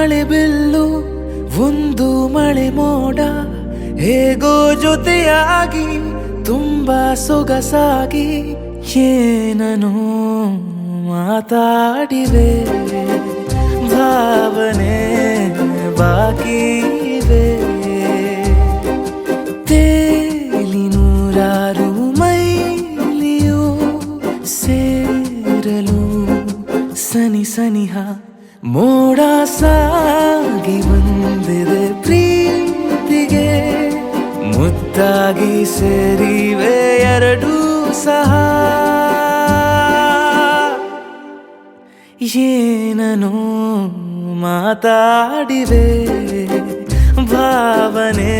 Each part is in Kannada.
ಮಳೆ ಬಿಲ್ಲು ಒಂದು ಮಳೆ ಮೋಡ ಹೇಗೋ ಜೊತೆಯಾಗಿ ತುಂಬಾ ಸೊಗಸಾಗಿ ಏನನು ಮಾತಾಡಿವೆ ಭಾವನೆ ಬಾಕಿ ಇವೆ ಮೋಡ ಸಾಗಿ ಬಂದಿದೆ ಪ್ರೀತಿಗೆ. ಮುತ್ತಾಗಿ ಸೇರಿವೆ ಎರಡೂ ಸಹ. ಏನನು ಮಾತಾಡಿವೆ ಭಾವನೆ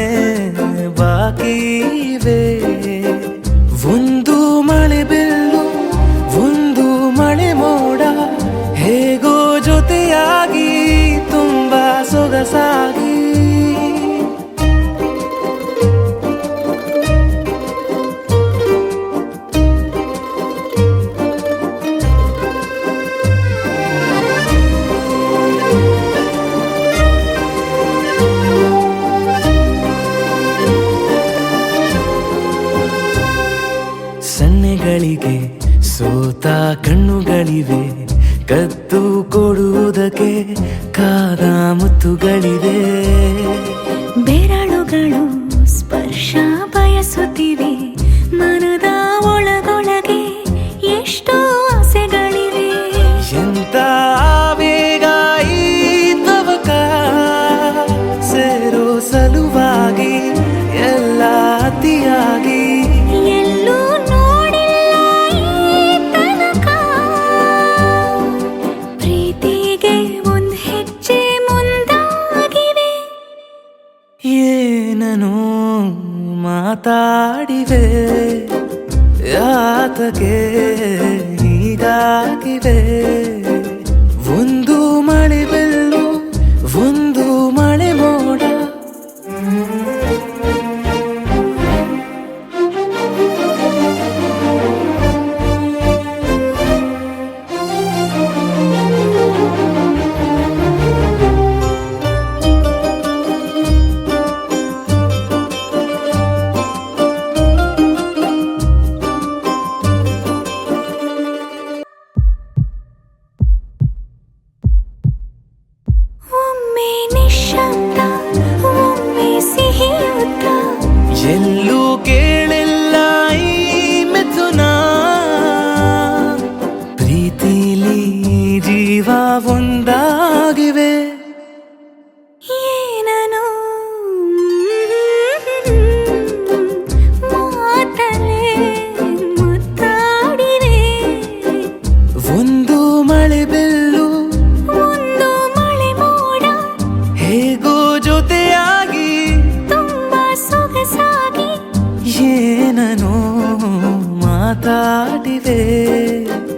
ಬಾಕಿವೆ ಒಂದು ಕಣ್ಣುಗಳಿವೆ ಕದ್ದು ಕೊಡುವುದಕ್ಕೆ ಕಾದ ಮುತ್ತುಗಳಿವೆ. ಬೆರಳುಗಳು ಏನನು ಮಾತಾಡಿವೆ ಯಾತಕ್ಕೆ ಹೀಗಾಗಿವೆ 真 ಸೊಗಸಾಗಿ ಏನನೋ ಮಾತಾಡಿವೆ